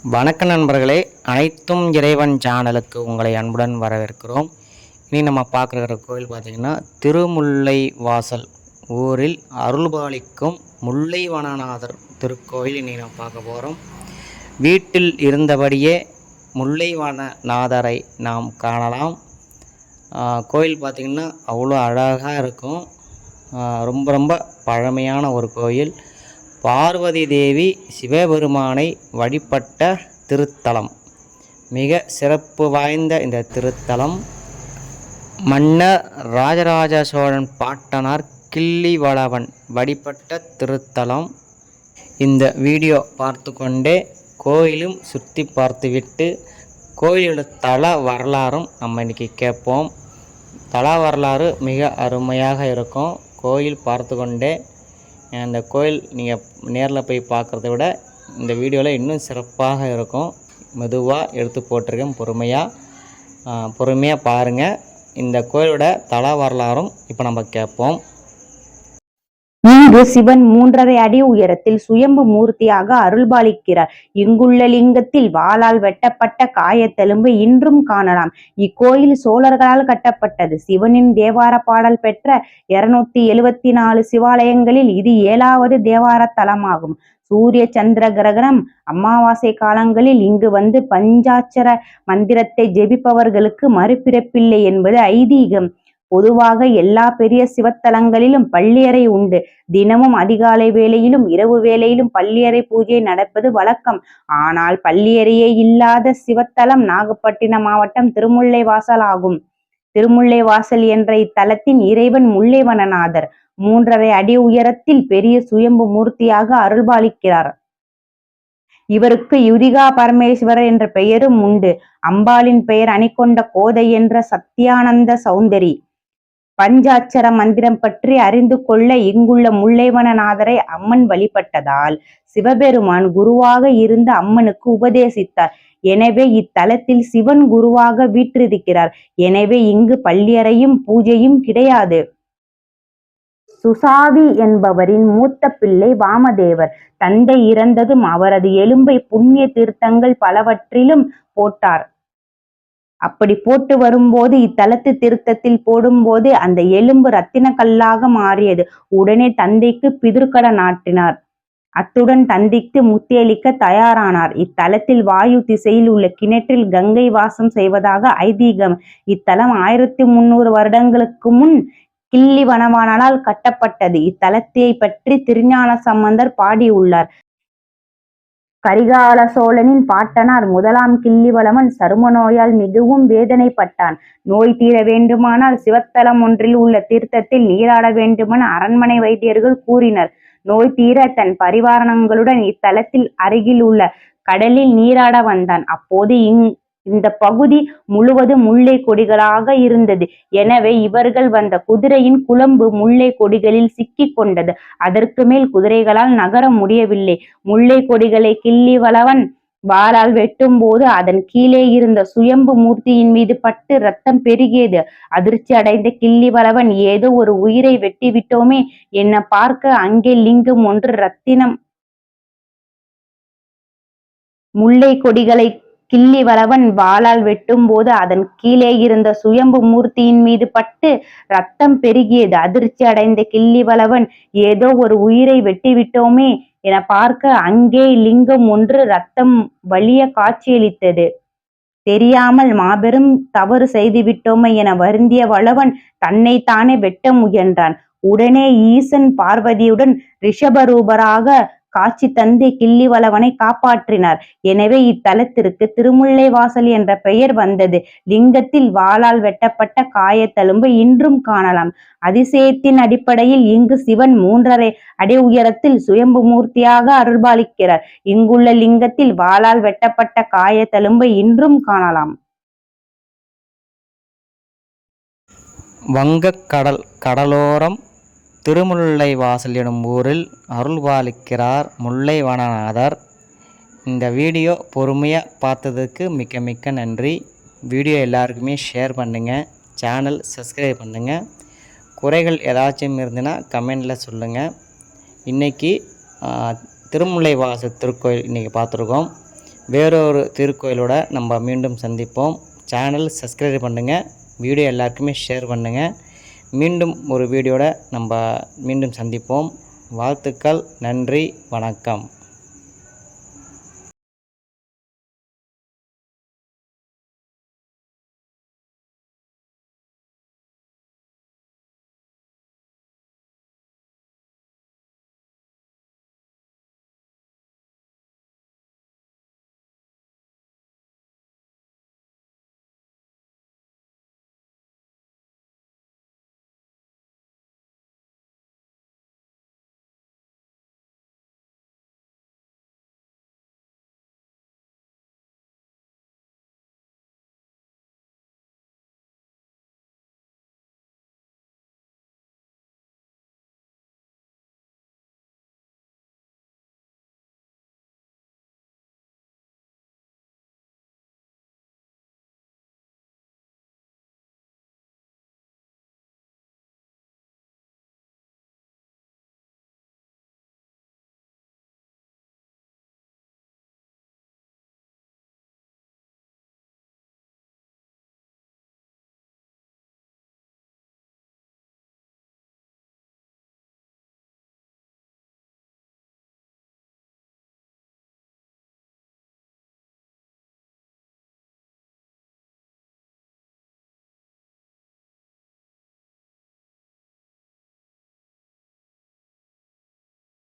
வணக்க நண்பர்களே அனைத்தும் இறைவன் சேனலுக்கு உங்களை அன்புடன் வரவேற்கிறோம். இனி நம்ம பார்க்குற கோயில் பார்த்திங்கன்னா திருமுல்லை வாசல் ஊரில் அருள்பாலிக்கும் முல்லை வனநாதர் திருக்கோயில் இனி நம்ம பார்க்க போகிறோம் வீட்டில் இருந்தபடியே முல்லை வனநாதரை நாம் காணலாம். கோயில் பார்த்திங்கன்னா அவ்வளோ அழகாக இருக்கும். ரொம்ப ரொம்ப பழமையான ஒரு கோயில். பார்வதி தேவி சிவபெருமானை வழிபட்ட திருத்தலம். மிக சிறப்பு வாய்ந்த இந்த திருத்தலம். மன்னர் ராஜராஜ சோழன் பாட்டனார் கிள்ளிவளவன் வழிபட்ட திருத்தலம். இந்த வீடியோ பார்த்து கொண்டே கோயிலும் சுற்றி பார்த்துவிட்டு கோயிலோட தல வரலாறும் நம்ம இன்றைக்கி கேட்போம். தல வரலாறு மிக அருமையாக இருக்கும். கோயில் பார்த்து கொண்டே அந்த கோயில் நீங்கள் நேரில் போய் பார்க்குறத விட இந்த வீடியோவில் இன்னும் சிறப்பாக இருக்கும். மெதுவாக எடுத்து போட்டிருக்கேன் பொறுமையாக பொறுமையாக பாருங்கள் இந்த கோயிலோட தல வரலாறும் இப்போ நம்ம கேட்போம் இங்கு சிவன் மூன்றரை அடி உயரத்தில் சுயம்பு மூர்த்தியாக அருள்பாலிக்கிறார். இங்குள்ள லிங்கத்தில் வாளால் வெட்டப்பட்ட காயத்தெலும்பு இன்றும் காணலாம். இக்கோயில் சோழர்களால் கட்டப்பட்டது. சிவனின் தேவார பாடல் பெற்ற இருநூத்தி எழுவத்தி நாலு சிவாலயங்களில் இது ஏழாவது தேவார தலமாகும். சூரிய சந்திர கிரகணம் அமாவாசை காலங்களில் இங்கு வந்து பஞ்சாட்சர மந்திரத்தை ஜெபிப்பவர்களுக்கு மறுபிறப்பில்லை என்பது ஐதீகம். பொதுவாக எல்லா பெரிய சிவத்தலங்களிலும் பள்ளியறை உண்டு. தினமும் அதிகாலை வேளையிலும் இரவு வேளையிலும் பள்ளியறை பூஜை நடப்பது வழக்கம். ஆனால் பள்ளியறையே இல்லாத சிவத்தலம் நாகப்பட்டினம் மாவட்டம் திருமுல்லைவாசல் ஆகும். திருமுல்லைவாசல் என்ற இத்தலத்தின் இறைவன் முல்லைவனநாதர். மூன்றரை அடி உயரத்தில் பெரிய சுயம்பு மூர்த்தியாக அருள்பாலிக்கிறார். இவருக்கு யுதிகா பரமேஸ்வரர் என்ற பெயரும் உண்டு. அம்பாளின் பெயர் அணிகொண்ட கோதை என்ற சத்யானந்த சௌந்தரி. பஞ்சாட்சர மந்திரம் பற்றி அறிந்து கொள்ள இங்குள்ள முல்லைவனநாதரை அம்மன் வழிபட்டதால் சிவபெருமான் குருவாக இருந்து அம்மனுக்கு உபதேசித்தார். எனவே இத்தலத்தில் சிவன் குருவாக வீற்றிருக்கிறார். எனவே இங்கு பள்ளியறையும் பூஜையும் கிடையாது. சுசாவி என்பவரின் மூத்த பிள்ளை வாமதேவர். தந்தை இறந்ததும் அவரது எலும்பை புண்ணிய தீர்த்தங்கள் பலவற்றிலும் போட்டார். அப்படி போட்டு வரும்போது இத்தலத்து திருத்தத்தில் போடும்போது அந்த எலும்பு ரத்தின கல்லாக மாறியது. உடனே தந்தைக்கு பிதுர்கட நாட்டினார். அத்துடன் தந்தைக்கு முத்தியளிக்க தயாரானார். இத்தலத்தில் வாயு திசையில் உள்ள கிணற்றில் கங்கை வாசம் செய்வதாக ஐதீகம். இத்தலம் ஆயிரத்தி முன்னூறு வருடங்களுக்கு முன் கிள்ளி வனவானால் கட்டப்பட்டது. இத்தலத்தை பற்றி திருஞான சம்பந்தர் பாடியுள்ளார். கரிகால சோழனின் பாட்டனார் முதலாம் கிள்ளிவளவன் சரும நோயால் மிகவும் வேதனைப்பட்டான். நோய் தீர வேண்டுமானால் சிவத்தலம் ஒன்றில் உள்ள தீர்த்தத்தில் நீராட வேண்டுமென அரண்மனை வைத்தியர்கள் கூறினர். நோய் தீர தன் பரிவாரணங்களுடன் இத்தலத்தில் அருகில் உள்ள கடலில் நீராட வந்தான். அப்போது இங் இந்த பகுதி முழுவதும் முல்லை கொடிகளாக இருந்தது. எனவே இவர்கள் வந்த குதிரையின் குழம்பு முல்லை கொடிகளில் சிக்கிக் கொண்டது. அதற்கு மேல் குதிரைகளால் நகர முடியவில்லை. முல்லை கொடிகளை கிள்ளி வளவன் வாளால் வெட்டும் போது அதன் கீழே இருந்த சுயம்பு மூர்த்தியின் மீது பட்டு ரத்தம் பெருகியது. அதிர்ச்சி அடைந்த கிள்ளி வளவன் ஏதோ ஒரு உயிரை வெட்டி விட்டோமே என்ன பார்க்க அங்கே லிங்கம் ஒன்று ரத்தினம். முல்லை கொடிகளை கிள்ளி வளவன் வாளால் வெட்டும்போது அதன் கீழே இருந்த சுயம்பு மூர்த்தியின் மீது பட்டு ரத்தம் பெருகியது. அதிர்ச்சி அடைந்த கிள்ளி வளவன் ஏதோ ஒரு உயிரை வெட்டிவிட்டோமே என பார்க்க அங்கே லிங்கம் ஒன்று ரத்தம் வலிய காட்சியளித்தது. தெரியாமல் மாபெரும் தவறு செய்துவிட்டோமே என வருந்திய வளவன் தன்னைத்தானே வெட்ட முயன்றான். உடனே ஈசன் பார்வதியுடன் ரிஷபரூபராக காட்சி தந்து கிள்ளிவளவனை காப்பாற்றினார். எனவே இத்தலத்திற்கு திருமுல்லை வாசல் என்ற பெயர் வந்தது. லிங்கத்தில் வாளால் வெட்டப்பட்ட காயத்தழும்பு இன்றும் காணலாம். அதிசயத்தின் அடிப்படையில் இங்கு சிவன் மூன்றரை அடி உயரத்தில் சுயம்பு மூர்த்தியாக அருள்பாலிக்கிறார். இங்குள்ள லிங்கத்தில் வாளால் வெட்டப்பட்ட காயத்தழும்பை இன்றும் காணலாம். வங்கக்கடல் கடலோரம் திருமுல்லை வாசல் எனும் ஊரில் அருள்பாலிக்கிறார் முல்லை வனநாதர் இந்த வீடியோ பொறுமையாக பார்த்ததுக்கு மிக்க மிக்க நன்றி. வீடியோ எல்லாருக்குமே ஷேர் பண்ணுங்கள் சேனல் சப்ஸ்கிரைப் பண்ணுங்கள் குறைகள் ஏதாச்சும் இருந்துன்னா கமெண்டில் சொல்லுங்கள் இன்றைக்கி திருமுல்லை வாசல் திருக்கோயில் இன்றைக்கி பார்த்துருக்கோம். வேறொரு திருக்கோயிலோட நம்ம மீண்டும் சந்திப்போம். சேனல் சப்ஸ்கிரைப் பண்ணுங்கள் வீடியோ எல்லாருக்குமே ஷேர் பண்ணுங்கள் மீண்டும் ஒரு வீடியோட நம்ம மீண்டும் சந்திப்போம். வாழ்த்துக்கள் நன்றி வணக்கம்.